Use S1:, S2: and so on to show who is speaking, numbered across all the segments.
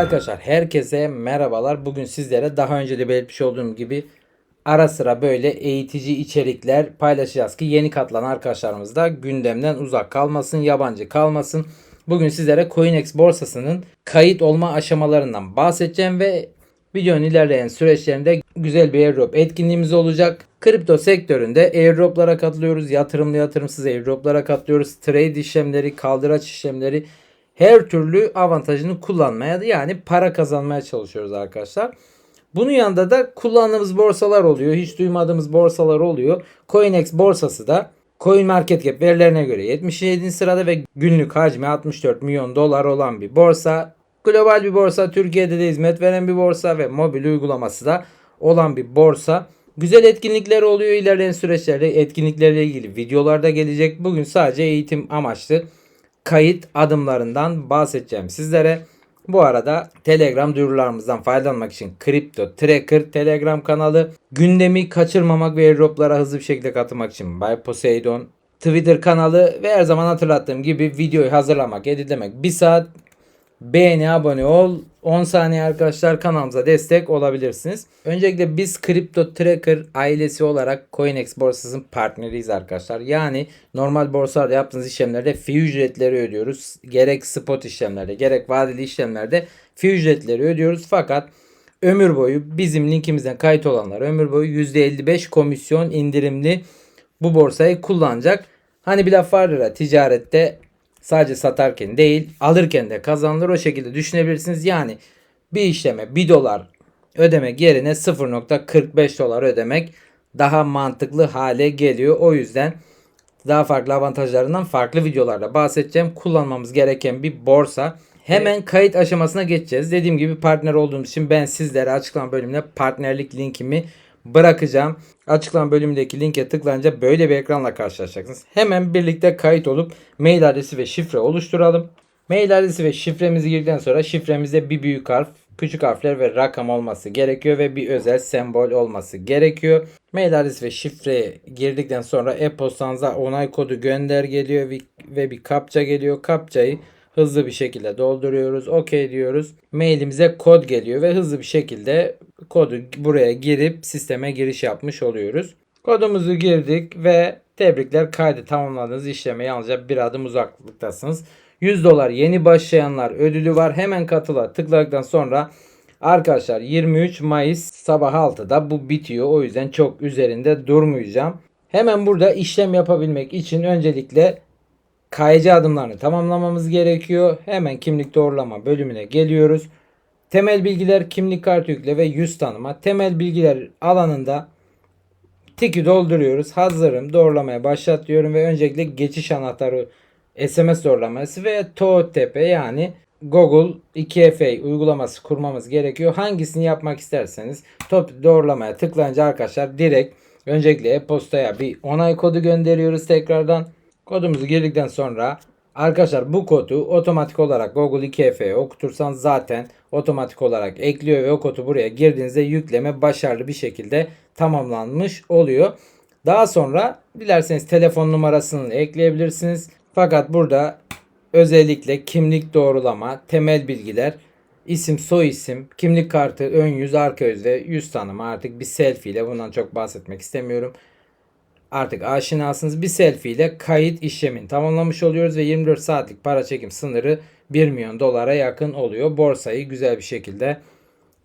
S1: Arkadaşlar herkese merhabalar. Bugün sizlere daha önce de belirtmiş olduğum gibi ara sıra böyle eğitici içerikler paylaşacağız ki yeni katılan arkadaşlarımız da gündemden uzak kalmasın, yabancı kalmasın. Bugün sizlere CoinEx borsasının kayıt olma aşamalarından bahsedeceğim ve videonun ilerleyen süreçlerinde güzel bir airdrop etkinliğimiz olacak. Kripto sektöründe airdroplara katılıyoruz. Yatırımlı yatırımsız airdroplara katılıyoruz. Trade işlemleri, kaldıraç işlemleri her türlü avantajını kullanmaya yani para kazanmaya çalışıyoruz arkadaşlar. Bunun yanında da kullandığımız borsalar oluyor. Hiç duymadığımız borsalar oluyor. CoinEx borsası da CoinMarketCap verilerine göre 77. sırada ve günlük hacmi 64 milyon dolar olan bir borsa. Global bir borsa, Türkiye'de de hizmet veren bir borsa ve mobil uygulaması da olan bir borsa. Güzel etkinlikler oluyor ilerleyen süreçlerde etkinliklerle ilgili videolarda gelecek. Bugün sadece eğitim amaçlı kayıt adımlarından bahsedeceğim sizlere. Bu arada Telegram duyurularımızdan faydalanmak için Crypto Tracker Telegram kanalı, gündemi kaçırmamak ve airdroplara hızlı bir şekilde katılmak için Bay Poseidon Twitter kanalı ve her zaman hatırlattığım gibi videoyu hazırlamak, editlemek 1 saat. Beğeni, abone ol. 10 saniye arkadaşlar kanalımıza destek olabilirsiniz. Öncelikle biz Crypto Tracker ailesi olarak CoinEx borsasının partneriyiz arkadaşlar. Yani normal borsalarda yaptığınız işlemlerde fi ücretleri ödüyoruz. Gerek spot işlemlerde gerek vadeli işlemlerde fi ücretleri ödüyoruz. Fakat ömür boyu bizim linkimizden kayıt olanlar ömür boyu %55 komisyon indirimli bu borsayı kullanacak. Hani bir laf vardır ya ticarette Sadece satarken değil alırken de kazanılır o şekilde düşünebilirsiniz. Yani bir işleme 1 dolar ödemek yerine 0.45 dolar ödemek daha mantıklı hale geliyor. O yüzden daha farklı avantajlarından farklı videolarda bahsedeceğim. Kullanmamız gereken bir borsa. Hemen kayıt aşamasına geçeceğiz. Dediğim gibi partner olduğumuz için ben sizlere açıklama bölümüne partnerlik linkimi bırakacağım. Açıklama bölümündeki linke tıklayınca böyle bir ekranla karşılaşacaksınız. Hemen birlikte kayıt olup mail adresi ve şifre oluşturalım. Mail adresi ve şifremizi girdikten sonra şifremizde bir büyük harf, küçük harfler ve rakam olması gerekiyor ve bir özel sembol olması gerekiyor. Mail adresi ve şifreye girdikten sonra e-postanıza onay kodu gönder geliyor ve bir kapça geliyor. Kapçayı hızlı bir şekilde dolduruyoruz. OK diyoruz. Mailimize kod geliyor ve hızlı bir şekilde kodu buraya girip sisteme giriş yapmış oluyoruz. Kodumuzu girdik ve tebrikler kaydı tamamladığınız işleme yalnızca bir adım uzaklıktasınız. 100 dolar yeni başlayanlar ödülü var. Hemen katıla tıkladıktan sonra arkadaşlar 23 Mayıs sabah 6'da bu bitiyor. O yüzden çok üzerinde durmayacağım. Hemen burada işlem yapabilmek için öncelikle KYC adımlarını tamamlamamız gerekiyor. Hemen kimlik doğrulama bölümüne geliyoruz. Temel bilgiler kimlik kartı yükle ve yüz tanıma. Temel bilgiler alanında tiki dolduruyoruz. Hazırım. Doğrulamaya başlat diyorum ve öncelikle geçiş anahtarı SMS doğrulaması ve TOTP yani Google 2FA uygulaması kurmamız gerekiyor. Hangisini yapmak isterseniz top doğrulamaya tıklayınca arkadaşlar direkt öncelikle e-postaya bir onay kodu gönderiyoruz tekrardan. Kodumuzu girdikten sonra arkadaşlar bu kodu otomatik olarak Google 2FA'ya okutursan zaten otomatik olarak ekliyor ve o kodu buraya girdiğinizde yükleme başarılı bir şekilde tamamlanmış oluyor. Daha sonra dilerseniz telefon numarasını ekleyebilirsiniz. Fakat burada özellikle kimlik doğrulama, temel bilgiler, isim, soy isim, kimlik kartı, ön yüz, arka yüz ve yüz tanıma artık bir selfie ile bundan çok bahsetmek istemiyorum artık aşinasınız. Bir selfie ile kayıt işlemini tamamlamış oluyoruz ve 24 saatlik para çekim sınırı 1 milyon dolara yakın oluyor. Borsayı güzel bir şekilde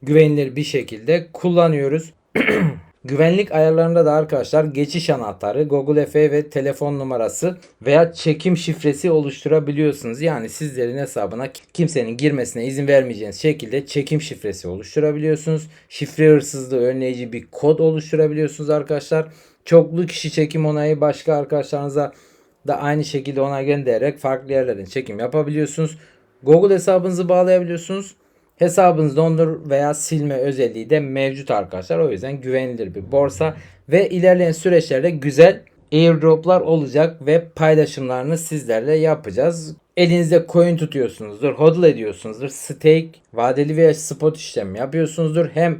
S1: güvenilir bir şekilde kullanıyoruz. Güvenlik ayarlarında da arkadaşlar geçiş anahtarı, Google F ve telefon numarası veya çekim şifresi oluşturabiliyorsunuz. Yani sizlerin hesabına kimsenin girmesine izin vermeyeceğiniz şekilde çekim şifresi oluşturabiliyorsunuz. Şifre hırsızlığı önleyici bir kod oluşturabiliyorsunuz arkadaşlar. Çoklu kişi çekim onayı başka arkadaşlarınıza da aynı şekilde onay göndererek farklı yerlerden çekim yapabiliyorsunuz. Google hesabınızı bağlayabiliyorsunuz. Hesabınızı dondur veya silme özelliği de mevcut arkadaşlar. O yüzden güvenilir bir borsa ve ilerleyen süreçlerde güzel airdroplar olacak ve paylaşımlarını sizlerle yapacağız. Elinizde coin tutuyorsunuzdur, hodl ediyorsunuzdur, stake, vadeli veya spot işlem yapıyorsunuzdur. Hem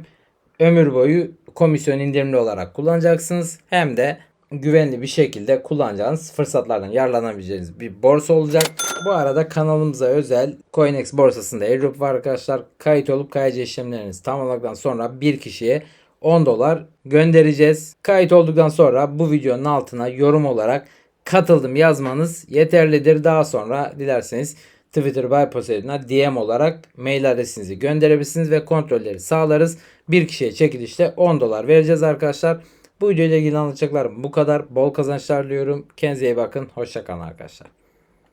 S1: ömür boyu komisyon indirimli olarak kullanacaksınız hem de güvenli bir şekilde kullanacağınız fırsatlardan yararlanabileceğiniz bir borsa olacak. Bu arada kanalımıza özel Coinex borsasında airdrop var arkadaşlar. Kayıt olup KYC işlemlerinizi tamamladıktan sonra bir kişiye 10 dolar göndereceğiz. Kayıt olduktan sonra bu videonun altına yorum olarak katıldım yazmanız yeterlidir. Daha sonra dilerseniz Twitter by Poseidon'a DM olarak mail adresinizi gönderebilirsiniz ve kontrolleri sağlarız. Bir kişiye çekilişte 10 dolar vereceğiz arkadaşlar. Bu videoyla ilgili anlatacaklarım bu kadar. Bol kazançlar diliyorum. Kendinize iyi bakın. Hoşçakalın arkadaşlar.